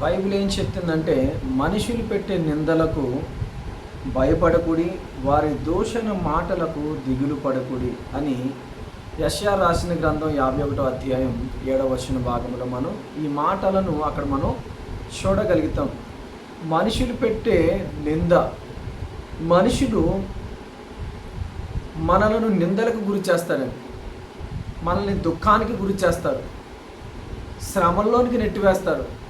Bible ఏం చెప్తుందంటే మనుషులు పెట్టే నిందలకు భయపడకుడి వారి దూషణ మాటలకు దిగులు పడకుడి అని యశ్యా రాసిన గ్రంథం యాభై ఒకటో అధ్యాయం ఏడవ వచ్చిన భాగంలో మనం ఈ మాటలను అక్కడ మనం చూడగలుగుతాం. మనుషులు పెట్టే నింద మనుషులు మనలను నిందలకు గురి చేస్తారండి. మనల్ని దుఃఖానికి గురి చేస్తారు. శ్రమంలోనికి నెట్టివేస్తారు.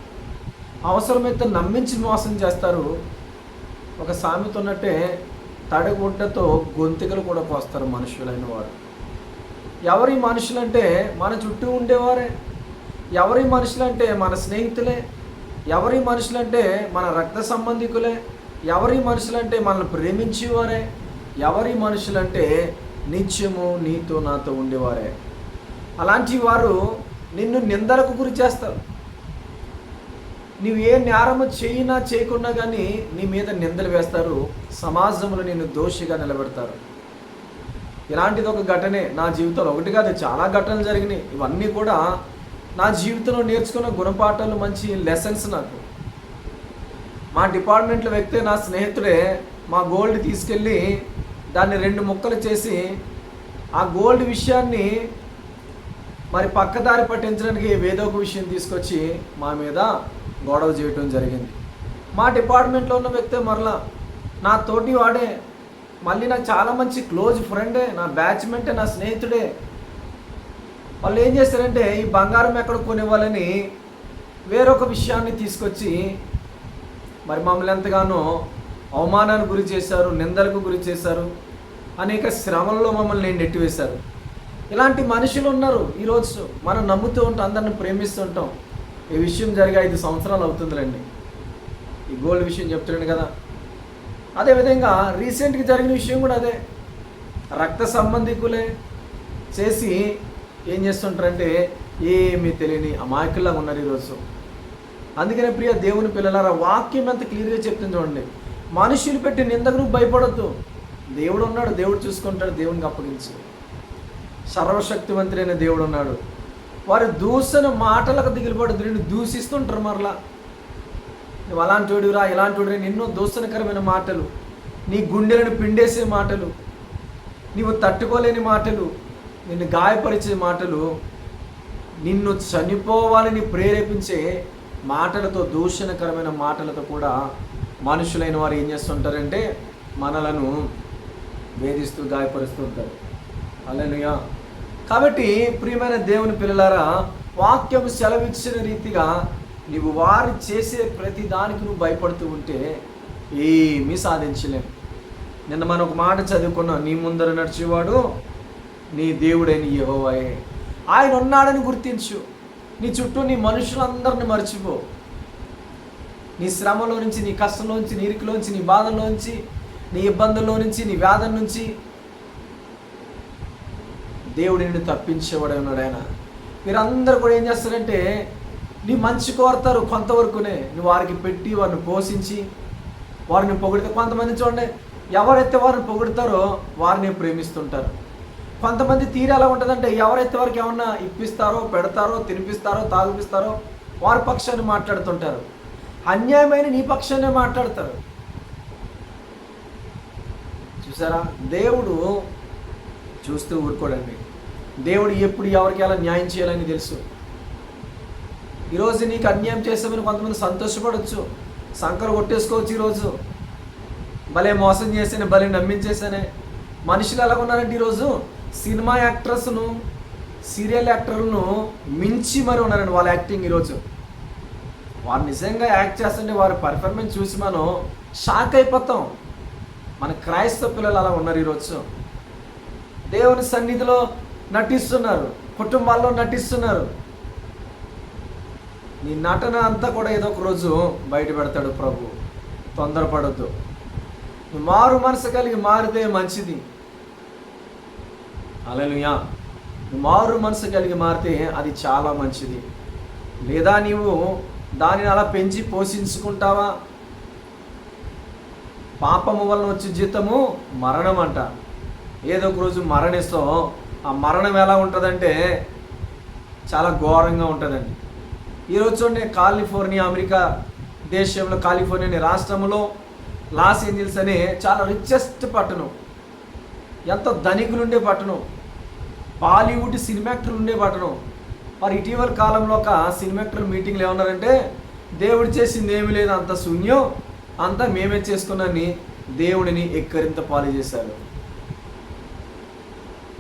అవసరమైతే నమ్మించి మోసం చేస్తారు. ఒక సామెత ఉన్నట్టే తడగుడ్డతో గొంతికలు కూడా పోస్తారు మనుషులైన వారు. ఎవరి మనుషులంటే మన చుట్టూ ఉండేవారే. ఎవరి మనుషులంటే మన స్నేహితులే. ఎవరి మనుషులంటే మన రక్త సంబంధికులే. ఎవరి మనుషులంటే మనల్ని ప్రేమించేవారే. ఎవరి మనుషులంటే నిత్యము నీతో నాతో ఉండేవారే. అలాంటి వారు నిన్ను నిందలకు గురి చేస్తారు. నీవు ఏ నేరము చేయినా చేయకున్నా కానీ నీ మీద నిందలు వేస్తారు సమాజంలో నిన్ను దోషిగా నిలబెడతారు. ఇలాంటిది ఒక ఘటనే నా జీవితంలో. ఒకటి కాదు చాలా ఘటనలు జరిగినాయి. ఇవన్నీ కూడా నా జీవితంలో నేర్చుకున్న గుణపాఠాలు మంచి లెసన్స్ నాకు. మా డిపార్ట్మెంట్లో వ్యక్తి నా స్నేహితుడే మా గోల్డ్ తీసుకెళ్ళి దాన్ని రెండు ముక్కలు చేసి ఆ గోల్డ్ విషయాన్ని మరి పక్కదారి పట్టించడానికి ఏదో ఒక విషయం తీసుకొచ్చి మా మీద గొడవ చేయటం జరిగింది. మా డిపార్ట్మెంట్లో ఉన్న వ్యక్తే మరలా నా తోటి వాడే మళ్ళీ నాకు చాలా మంచి క్లోజ్ ఫ్రెండే నా బ్యాచ్మెంటే నా స్నేహితుడే. వాళ్ళు ఏం చేస్తారంటే ఈ బంగారం ఎక్కడ కొనివ్వాలని వేరొక విషయాన్ని తీసుకొచ్చి మరి మమ్మల్ని ఎంతగానో అవమానానికి గురి చేశారు నిందలకు గురి చేశారు అనేక శ్రమల్లో మమ్మల్ని నెట్టివేశారు. ఇలాంటి మనుషులు ఉన్నారు. ఈరోజు మనం నమ్ముతూ ఉంటాం అందరిని ప్రేమిస్తుంటాం ఈ విషయం జరిగి ఐదు సంవత్సరాలు అవుతుందిలేండి. ఈ గోల్డ్ విషయం చెప్తున్నాను కదా. అదేవిధంగా రీసెంట్గా జరిగిన విషయం కూడా అదే. రక్త సంబంధికులే చేసి ఏం చేస్తుంటారంటే ఏమీ తెలియని అమాయకుల్లాగా ఉన్నారు ఈరోజు. అందుకనే ప్రియ దేవుని పిల్లలారా వాక్యం ఎంత క్లియర్గా చెప్తుంది చూడండి. మనుషులు పెట్టి నిందకు భయపడద్దు. దేవుడు ఉన్నాడు దేవుడు చూసుకుంటాడు దేవునికి అప్పగించు. సర్వశక్తివంతుడైన దేవుడు ఉన్నాడు. వారు దూషణ మాటలకు దిగులుపడద్దు నిన్ను దూషిస్తుంటారు మరలా. నువ్వు అలాంటి వాడిరా ఇలాంటి ఎన్నో దూషణకరమైన మాటలు నీ గుండెలను పిండేసే మాటలు నీవు తట్టుకోలేని మాటలు నిన్ను గాయపరిచే మాటలు నిన్ను చనిపోవాలని ప్రేరేపించే మాటలతో దూషణకరమైన మాటలతో కూడా మనుషులైన వారు ఏం చేస్తుంటారంటే మనలను వేధిస్తూ గాయపరుస్తూ ఉంటారు. అలనుయా కాబట్టి ప్రియమైన దేవుని పిల్లలారా వాక్యం సెలవిచ్చిన రీతిగా నీవు వారు చేసే ప్రతి దానికి నువ్వు భయపడుతూ ఉంటే ఏమీ సాధించలేం. నిన్న మనం ఒక మాట చదువుకున్నాం నీ ముందర నడిచేవాడు నీ దేవుడైన యహోవాయే. ఆయన ఉన్నాడని గుర్తించు. నీ చుట్టూ నీ మనుషులందరిని మర్చిపో. నీ శ్రమలో నుంచి నీ కష్టంలో నుంచి నీ ఇరుకులోంచి నీ బాధల్లోంచి నీ ఇబ్బందుల్లో నుంచి నీ వ్యాధం నుంచి దేవుడు నిన్ను తప్పించేవాడు ఉన్నాడు ఆయన. మీరందరూ కూడా ఏం చేస్తారంటే నీ మంచి కోరతారు కొంతవరకునే నువ్వు వారికి పెట్టి వారిని పోషించి వారిని పొగిడితే కొంతమంది చూడండి ఎవరైతే వారిని పొగుడతారో వారిని ప్రేమిస్తుంటారు. కొంతమంది తీరు ఎలా ఉంటుందంటే ఎవరైతే వారికి ఏమన్నా ఇప్పిస్తారో పెడతారో తినిపిస్తారో తాగిపిస్తారో వారి పక్షాన్ని మాట్లాడుతుంటారు. అన్యాయమైన నీ పక్షాన్నే మాట్లాడతారు. చూసారా? దేవుడు చూస్తూ ఊరుకోడండి. దేవుడు ఎప్పుడు ఎవరికి ఎలా న్యాయం చేయాలని తెలుసు? ఈరోజు నీకు అన్యాయం చేస్తామని కొంతమంది సంతోషపడవచ్చు సంకర కొట్టేసుకోవచ్చు ఈరోజు. భలే మోసం చేసానే భలే నమ్మించేసానే మనుషులు ఎలా ఉన్నారంటే ఈరోజు సినిమా యాక్ట్రస్ను సీరియల్ యాక్టర్లను మించి మరి ఉన్నారండి వాళ్ళ యాక్టింగ్ ఈరోజు. వారు నిజంగా యాక్ట్ చేస్తుంటే వారి పర్ఫార్మెన్స్ చూసి మనం షాక్ అయిపోతాం. మన క్రైస్తవ పిల్లలు అలా ఉన్నారు ఈరోజు. దేవుని సన్నిధిలో నటిస్తున్నారు కుటుంబాల్లో నటిస్తున్నారు. నీ నటన అంతా కూడా ఏదో ఒక రోజు బయట పెడతాడు ప్రభు. తొందరపడద్దు. మారు మనసు కలిగి మారితే మంచిది. అలలుయా మారు మనసు కలిగి మారితే అది చాలా మంచిది. లేదా నీవు దానిని అలా పెంచి పోషించుకుంటావా? పాపము వలన వచ్చే జీతము మరణం అంట. ఏదో ఒక రోజు మరణిస్తాం. ఆ మరణం ఎలా ఉంటుందంటే చాలా ఘోరంగా ఉంటుందండి. ఈరోజు చూడండి కాలిఫోర్నియా అమెరికా దేశంలో కాలిఫోర్నియా అనే రాష్ట్రంలో లాస్ ఏంజల్స్ అనే చాలా రిచెస్ట్ పట్టణం. ఎంత ధనికులు ఉండే పట్టణం. బాలీవుడ్ సినిమాక్టర్లు ఉండే పట్టణం. మరి ఇటీవల కాలంలో ఒక సినిమాక్టర్ మీటింగ్లు ఏమన్నారంటే దేవుడు చేసింది ఏమీ లేదు అంత శూన్యం అంతా మేమే చేసుకున్నాని దేవుడిని ఎక్కరింత పాలు చేశారు.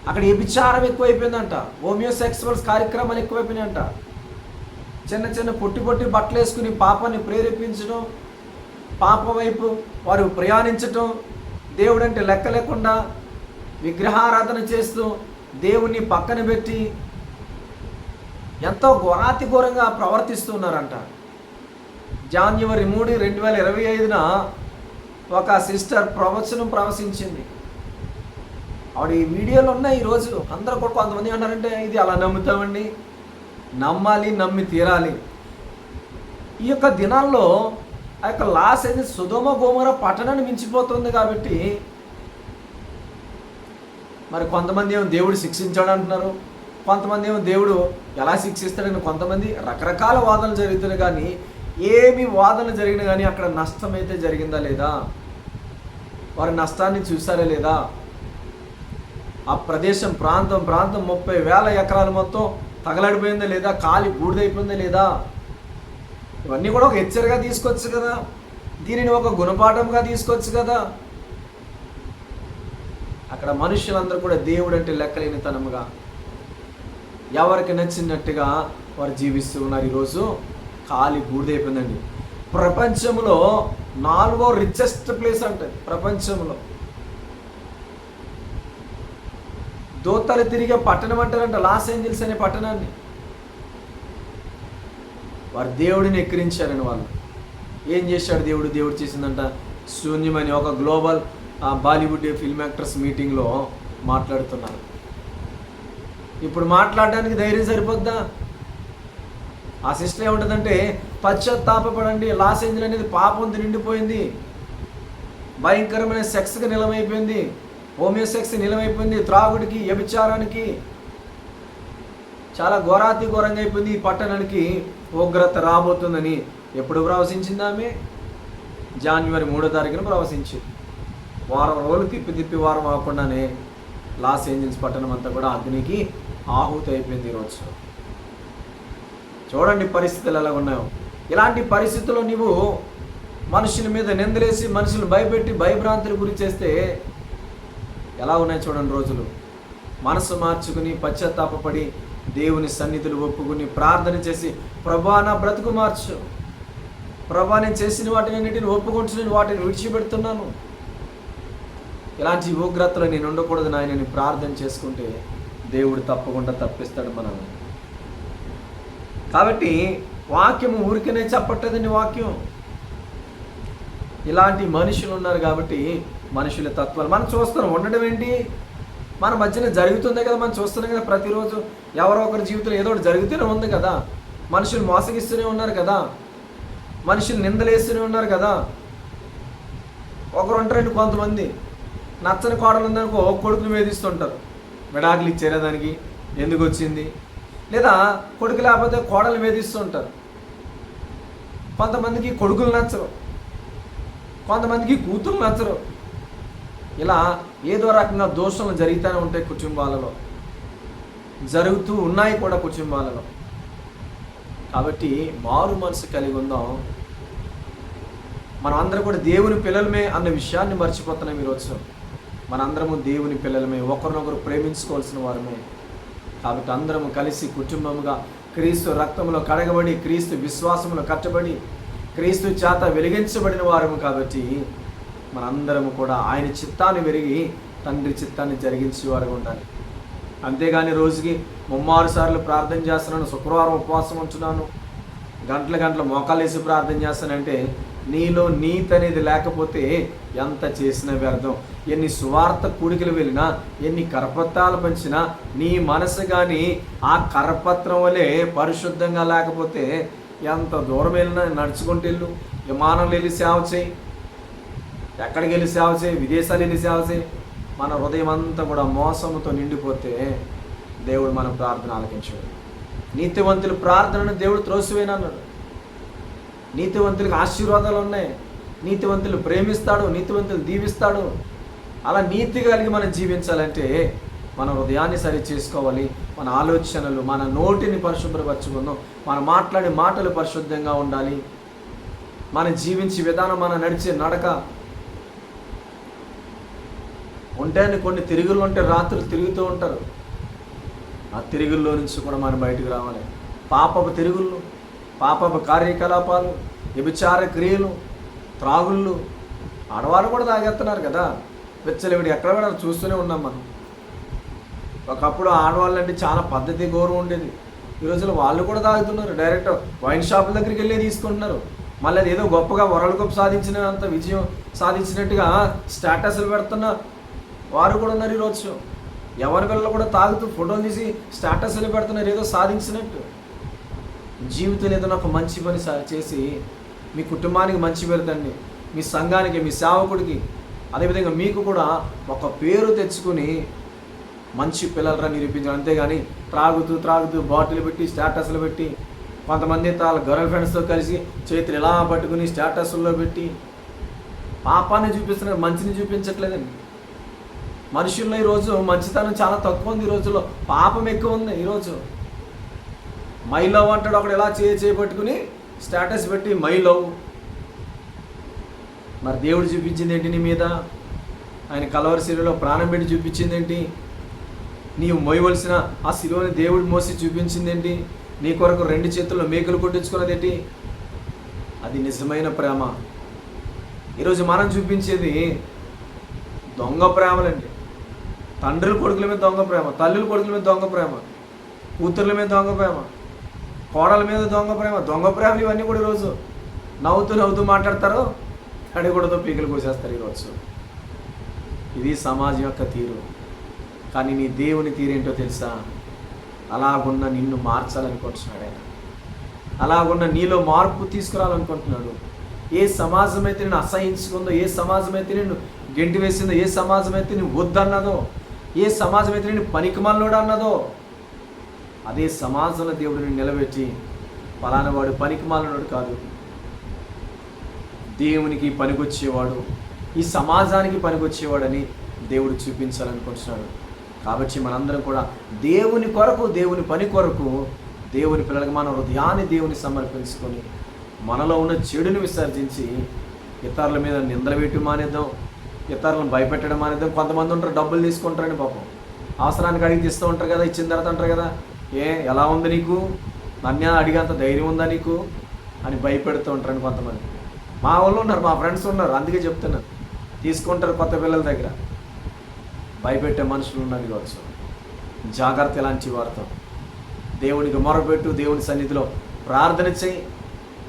అక్కడ వ్యభిచారం ఎక్కువైపోయిందంట? హోమియోసెక్సువల్స్ కార్యక్రమాలు ఎక్కువైపోయినాయంట. చిన్న చిన్న పొట్టి పొట్టి బట్టలు వేసుకుని పాపాన్ని ప్రేరేపించడం పాప వైపు వారు ప్రయాణించటం దేవుడు అంటే లెక్క లేకుండా విగ్రహారాధన చేస్తూ దేవుణ్ణి పక్కన పెట్టి ఎంతో ఘోరాతి ఘోరంగా ప్రవర్తిస్తున్నారంట. జాన్యువరి మూడు రెండు వేల ఇరవై ఐదున ఒక సిస్టర్ ప్రవచనం ప్రవశించింది. ఆవిడ ఈ వీడియోలు ఉన్నాయి ఈరోజు అందరూ కూడా కొంతమంది అంటారంటే ఇది అలా నమ్ముతామండి. నమ్మాలి నమ్మి తీరాలి. ఈ యొక్క దినాల్లో ఆ యొక్క లాస్ అనేది సుధోమ గోమర పట్టణాన్ని మించిపోతుంది కాబట్టి మరి కొంతమంది ఏమో దేవుడు శిక్షించాడు అంటున్నారు. కొంతమంది ఏమో దేవుడు ఎలా శిక్షిస్తాడని కొంతమంది రకరకాల వాదనలు జరుగుతున్నాయి కానీ ఏమి వాదనలు జరిగినా కానీ అక్కడ నష్టం అయితే జరిగిందా లేదా? వారి నష్టాన్ని చూసారా లేదా? ఆ ప్రదేశం ప్రాంతం ప్రాంతం ముప్పై వేల ఎకరాలు మొత్తం తగలడిపోయిందా లేదా? కాలి బూడిదైపోయిందా లేదా? ఇవన్నీ కూడా ఒక హెచ్చరిగా తీసుకోవచ్చు కదా. దీనిని ఒక గుణపాఠంగా తీసుకోవచ్చు కదా. అక్కడ మనుషులందరూ కూడా దేవుడు అంటే లెక్కలేని తనముగా ఎవరికి నచ్చినట్టుగా వారు జీవిస్తూ ఉన్నారు ఈరోజు. కాలి బూడిదైపోయిందండి. ప్రపంచంలో నాలుగో రిచెస్ట్ ప్లేస్ అంటే ప్రపంచంలో. దోతలు తిరిగే పట్టణం అంటారంట లాస్ ఏంజల్స్ అనే పట్టణాన్ని. వారు దేవుడిని ఎక్కిరించారని వాళ్ళు. ఏం చేశాడు దేవుడు? దేవుడు చేసిందంట శూన్యమని ఒక గ్లోబల్ ఆ, బాలీవుడ్ ఫిల్మ్ యాక్టర్స్ మీటింగ్లో మాట్లాడుతున్నారు. ఇప్పుడు మాట్లాడడానికి ధైర్యం సరిపోద్దా? ఆ సిస్టర్ ఏముంటుందంటే పశ్చాత్తాపడండి లాస్ ఏంజల్ అనేది పాపంతో నిండిపోయింది భయంకరమైన సెక్స్గా నిలమైపోయింది. హోమియోసెక్స్ నిలమైపోయింది త్రాగుడికి వ్యభిచారానికి చాలా ఘోరాతి ఘోరంగా అయిపోయింది ఈ పట్టణానికి ఉగ్రత రాబోతుందని. ఎప్పుడు ప్రవశించింది ఆమె? జాన్వరి మూడో తారీఖున ప్రవశించింది వారం రోజులు తిప్పి తిప్పి వారం అవ్వకుండానే లాస్ ఏంజల్స్ పట్టణం అంతా కూడా అగ్నికి ఆహుతి అయిపోయింది ఈరోజు చూడండి పరిస్థితులు ఎలా ఉన్నాయో. ఇలాంటి పరిస్థితుల్లో నీవు మనుషుల మీద నిందలేసి మనుషులు భయపెట్టి భయభ్రాంతులు గురి చేస్తే ఎలా ఉన్నాయి చూడండి రోజులు? మనసు మార్చుకుని పశ్చాత్తాపపడి దేవుని సన్నిధులు ఒప్పుకుని ప్రార్థన చేసి ప్రభా నా బ్రతుకు మార్చు. ప్రభా నేను చేసిన వాటిని అన్నిటిని ఒప్పుకుంటున్నాను వాటిని విడిచిపెడుతున్నాను. ఇలాంటి ఉగ్రతలు నేను ఉండకూడదు నాయనని ప్రార్థన చేసుకుంటే దేవుడు తప్పకుండా తప్పిస్తాడు మనల్ని. కాబట్టి వాక్యం ఊరికనే చెప్పట్టదండి వాక్యం. ఇలాంటి మనుషులు ఉన్నారు కాబట్టి మనుషుల తత్వాలు. మనం చూస్తున్నాం ఉండడం ఏంటి? మన మధ్యన జరుగుతుందే కదా మనం చూస్తున్నాం కదా ప్రతిరోజు ఎవరో ఒకరి జీవితంలో ఏదో ఒకటి జరుగుతూనే ఉంది కదా. మనుషులు మోసగిస్తూనే ఉన్నారు కదా. మనుషులు నిందలేస్తూనే ఉన్నారు కదా. ఒకరు ఉంటారండి కొంతమంది. నచ్చని కోడలు ఉందనుకో కొడుకులు వేధిస్తుంటారు. విడాకులు ఇచ్చారా దానికి? ఎందుకు వచ్చింది? లేదా కొడుకు లేకపోతే కోడలు వేధిస్తుంటారు. కొంతమందికి కొడుకులు నచ్చరు. కొంతమందికి కూతురు నచ్చరు. ఇలా ఏదో రకంగా దోషాలు జరుగుతూనే ఉంటాయి కుటుంబాలలో. జరుగుతూ ఉన్నాయి కూడా కుటుంబాలలో. కాబట్టి మారు మనసు కలిగి ఉందాం. మనం అందరం కూడా దేవుని పిల్లలమే అన్న విషయాన్ని మర్చిపోతున్నాం ఈరోజు. మనందరము దేవుని పిల్లలమే ఒకరినొకరు ప్రేమించుకోవాల్సిన వారమే. కాబట్టి అందరము కలిసి కుటుంబముగా క్రీస్తు రక్తంలో కడగబడి క్రీస్తు విశ్వాసములో కట్టబడి క్రీస్తు చేత వెలిగించబడిన వారము కాబట్టి మనందరము కూడా ఆయన చిత్తాన్ని వెరిగి తండ్రి చిత్తాన్ని జరిగించే వారుగా ఉండాలి. అంతేగాని రోజుకి ముమ్మారు సార్లు ప్రార్థన చేస్తున్నాను శుక్రవారం ఉపవాసం ఉంటున్నాను గంటల గంటల మోకాలు వేసి ప్రార్థన చేస్తానంటే నీలో నీతి అనేది లేకపోతే ఎంత చేసినా వ్యర్థం. ఎన్ని సువార్త కూడికలు వెళ్ళినా ఎన్ని కరపత్రాలు పంచినా నీ మనసు కానీ ఆ కరపత్రం వలె పరిశుద్ధంగా లేకపోతే ఎంత దూరం వెళ్ళినా నడుచుకుంటూ వెళ్ళు విమానంలో వెళ్ళి సేవ చేయి ఎక్కడికి వెళ్ళి సేవ చేయి? విదేశాలు వెళ్ళి సేవ చేయి. మన హృదయం అంతా కూడా మోసముతో నిండిపోతే దేవుడు మన ప్రార్థన ఆలకించాడు. నీతివంతుల ప్రార్థనను దేవుడు త్రోసివేనన్నాడు నీతివంతులకు ఆశీర్వాదాలు ఉన్నాయి. నీతివంతులు ప్రేమిస్తాడు నీతివంతులు దీవిస్తాడు. అలా నీతి కలిగి మనం జీవించాలంటే మన హృదయాన్ని సరి చేసుకోవాలి. మన ఆలోచనలు మన నోటిని పరిశుభ్రపరచుకుందాం. మనం మాట్లాడే మాటలు పరిశుద్ధంగా ఉండాలి. మనం జీవించే విధానం మనం నడిచే నడక ఉంటాయని కొన్ని తిరుగులు ఉంటే రాత్రులు తిరుగుతూ ఉంటారు. ఆ తిరుగుల్లో నుంచి కూడా మనం బయటకు రావాలి. పాపపు తిరుగుళ్ళు పాపపు కార్యకలాపాలు వ్యభిచార క్రియలు త్రాగుళ్ళు ఆడవాళ్ళు కూడా తాగేస్తున్నారు కదా. వెచ్చలివిడి ఎక్కడ కూడా చూస్తూనే ఉన్నాం మనం. ఒకప్పుడు ఆడవాళ్ళు అంటే చాలా పద్ధతి గౌరవం ఉండేది. ఈ రోజుల్లో వాళ్ళు కూడా తాగుతున్నారు. డైరెక్ట్ వైన్ షాపుల దగ్గరికి వెళ్ళి తీసుకుంటున్నారు. మళ్ళీ అది ఏదో గొప్పగా వరల్డ్ కప్ సాధించినంత విజయం సాధించినట్టుగా స్టేటస్లు పెడుతున్న వారు కూడా ఉన్నారు ఈరోజు. ఎవరి పిల్లలు కూడా తాగుతూ ఫోటోలు తీసి స్టాటస్లు పెడుతున్నారు ఏదో సాధించినట్టు. జీవితంలో ఏదైనా ఒక మంచి పని సా- చేసి మీ కుటుంబానికి మంచి పెడతండి మీ సంఘానికి మీ సేవకుడికి అదేవిధంగా మీకు కూడా ఒక పేరు తెచ్చుకుని మంచి పిల్లలరా నిరూపించాలి అంతేగాని త్రాగుతూ త్రాగుతూ బాటిల్ పెట్టి స్టేటస్లు పెట్టి కొంతమంది వాళ్ళ గర్ల్ ఫ్రెండ్స్తో కలిసి చేతులు ఎలా పట్టుకుని స్టేటస్ల్లో పెట్టి పాపాన్ని చూపిస్తున్నారు మంచిని చూపించట్లేదండి మనుషుల్లో ఈరోజు మంచితనం చాలా తక్కువ ఉంది ఈ రోజుల్లో. పాపం ఎక్కువ ఉంది ఈరోజు మై లవ్ అంటాడు ఒకడు ఎలా చేయ చేపట్టుకుని స్టేటస్ పెట్టి మై లవ్. మరి దేవుడు చూపించింది ఏంటి నీ మీద? ఆయన కలవరి శిలువలో ప్రాణం పెట్టి చూపించింది ఏంటి? నీవు మోయవలసిన ఆ శిలువని దేవుడు మోసి చూపించింది ఏంటి? నీ కొరకు రెండు చేతుల్లో మేకలు కొట్టించుకున్నది ఏంటి? అది నిజమైన ప్రేమ. ఈరోజు మనం చూపించేది దొంగ ప్రేమలండి. తండ్రుల కొడుకుల మీద దొంగ ప్రేమ తల్లుల కొడుకుల మీద దొంగ ప్రేమ కూతుర్ల మీద దొంగ ప్రేమ కోడల మీద దొంగ ప్రేమ దొంగ ప్రేమలు ఇవన్నీ కూడా ఈరోజు నవ్వుతూ నవ్వుతూ మాట్లాడతారు. కడిగొడతో పీకలు కోసేస్తారు ఈరోజు. ఇది సమాజం యొక్క తీరు. కానీ నీ దేవుని తీరేంటో తెలుసా? అలాగున్న నిన్ను మార్చాలనుకుంటున్నాడు ఆయన. అలాగున్న నీలో మార్పు తీసుకురావాలనుకుంటున్నాడు. ఏ సమాజం అయితే నేను అసహించుకుందో ఏ సమాజం అయితే నేను గెంటి వేసిందో ఏ సమాజం అయితే నేను వద్దన్నదో ఏ సమాజం అయితే నేను పనికిమాలోడు అన్నదో అదే సమాజంలో దేవుడిని నిలబెట్టి పలానవాడు పనికిమాలనోడు కాదు. దేవునికి పనికొచ్చేవాడు ఈ సమాజానికి పనికొచ్చేవాడని దేవుడు చూపించాలనుకుంటున్నాడు. కాబట్టి మనందరం కూడా దేవుని కొరకు దేవుని పని కొరకు దేవుని పిల్లలకు మన హృదయాన్ని దేవుని సమర్పించుకొని మనలో ఉన్న చెడుని విసర్జించి ఇతరుల మీద నిందలు పెట్టి మానేద్దాం. ఇతరులను భయపెట్టడం అనేది కొంతమంది ఉంటారు డబ్బులు తీసుకుంటారని పాపం. అవసరానికి అడిగి తీస్తూ ఉంటారు కదా ఇచ్చిన తర్వాత అంటారు కదా ఏ ఎలా ఉంది నీకు? నన్ను అడిగేంత ధైర్యం ఉందా నీకు? అని భయపెడుతూ ఉంటారని కొంతమంది. మా వాళ్ళు ఉన్నారు మా ఫ్రెండ్స్ ఉన్నారు అందుకే చెప్తున్నాను తీసుకుంటారు కొత్త పిల్లల దగ్గర. భయపెట్టే మనుషులు ఉన్నారు కావచ్చు. జాగ్రత్త ఇలాంటి వారితో. దేవునికి మొరపెట్టు దేవుని సన్నిధిలో ప్రార్థన చేయి.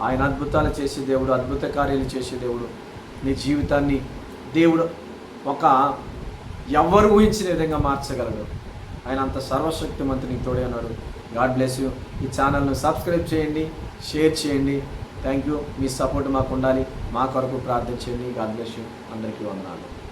ఆయన అద్భుతాలు చేసే దేవుడు అద్భుత కార్యాలు చేసే దేవుడు. నీ జీవితాన్ని దేవుడు ఒక ఎవరు ఊహించిన విధంగా మార్చగలడు. ఆయన అంత సర్వశక్తి మంత్రి తోడే ఉన్నాడు. God bless you. ఈ ఛానల్ను సబ్స్క్రైబ్ చేయండి షేర్ చేయండి. Thank you. మీ సపోర్ట్ మాకు ఉండాలి. మా కొరకు ప్రార్థన చేయండి. God bless you. అందరికీ వందనాలు.